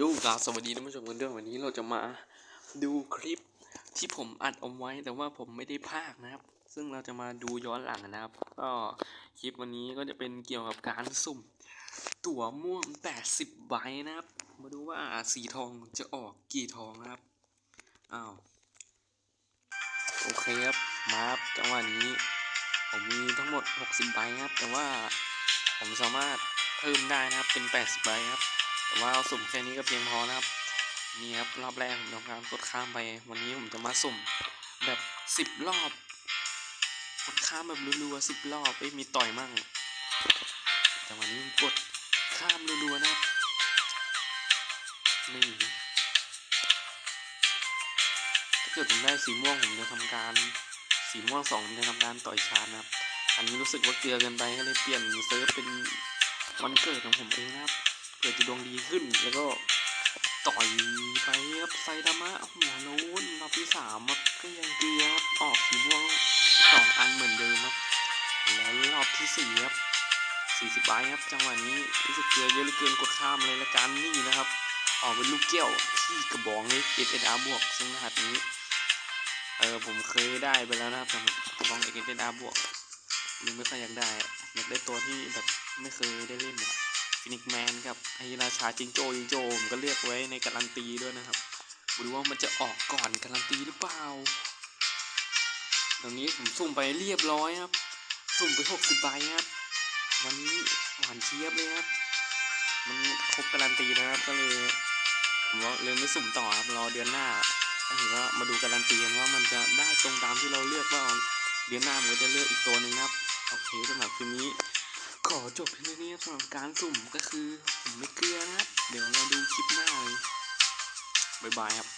โยกาสวัสดีท่านผู้ชมกันด้วยวันนี้เราจะมาดูคลิปที่ผมอัดเอาไว้แต่ว่าผมไม่ได้พากนะครับ ซึ่งเราจะมาดูย้อนหลังนะครับ ก็คลิปวันนี้ก็จะเป็นเกี่ยวกับการสุ่ม ตั๋วม่วง80ใบนะครับ มาดูว่าสีทองจะออกกี่ทองนะครับอ้าวโอเคครับมาครับจังหวะนี้ ผมมีทั้งหมด60ใบนะครับ แต่ว่าผมสามารถเพิ่มได้นะครับเป็น80ใบครับ แต่ว่าเอาสุ่มแค่นี้ก็เพียงพอนะครับนี่ครับรอบแรกผมทำการกดข้ามไปวันนี้ผมจะมาสุ่มแบบสิบรอบกดข้ามแบบรัวๆสิบรอบไม่มีต่อยมั่งแต่วันนี้ผมกดข้ามรัวๆนะครับนี่ถ้าเกิดผมได้สีม่วงผมจะทำการสีม่วงสองผมจะทำการต่อยชาร์นะครับอันนี้รู้สึกว่าเกลือเกินไปก็เลยเปลี่ยนเซิร์ฟเป็นวันเกิดของผมเองนะครับ เผื่อจะดวงดีขึ้นแล้วก็ต่อยไปครับไซดามะหัวโล้นรอบที่สามครับก็ยังเกลือครับออกสีม่วงสองอันเหมือนเดิมครับแล้วรอบที่สี่ครับสี่สิบใบครับจังหวะนี้รู้สึกเกลือเยอะเหลือเกินกดข้ามเลยละกันนี่นะครับออกเป็นลูกแก้วที่กระบอกเลย S S R บวกซึ่งรหัสนี้เออผมเคยได้ไปแล้วนะครับสำหรับกระบอก S S R บวกยังไม่ค่อยอยากได้อยากได้ตัวที่แบบไม่เคยได้เล่นอะ ฟินิกแมนกับไอราชาจิงโจ้จิงโจ้ผมก็เลือกไว้ในการันตีด้วยนะครับมาดูว่ามันจะออกก่อนการันตีหรือเปล่าตรงนี้ผมสุ่มไปเรียบร้อยครับ สุ่มไปหกสิบใบครับ วันนี้หวานเชียบเลยครับ มันครบการันตีนะครับก็เลยผมว่าเลยไม่สุ่มต่อครับรอเดือนหน้าถ้าถือว่ามาดูการันตีกันว่ามันจะได้ตรงตามที่เราเลือกว่าเดือนหน้าผมก็จะเลือกอีกตัวหนึ่งครับ โอเคสำหรับคลิปนี้ ขอจบเพียงเท่านี้สำหรับการสุ่มก็คือผมไม่เกลือนะครับ เดี๋ยวเราดูคลิปหน้าเลย บ๊ายบายครับ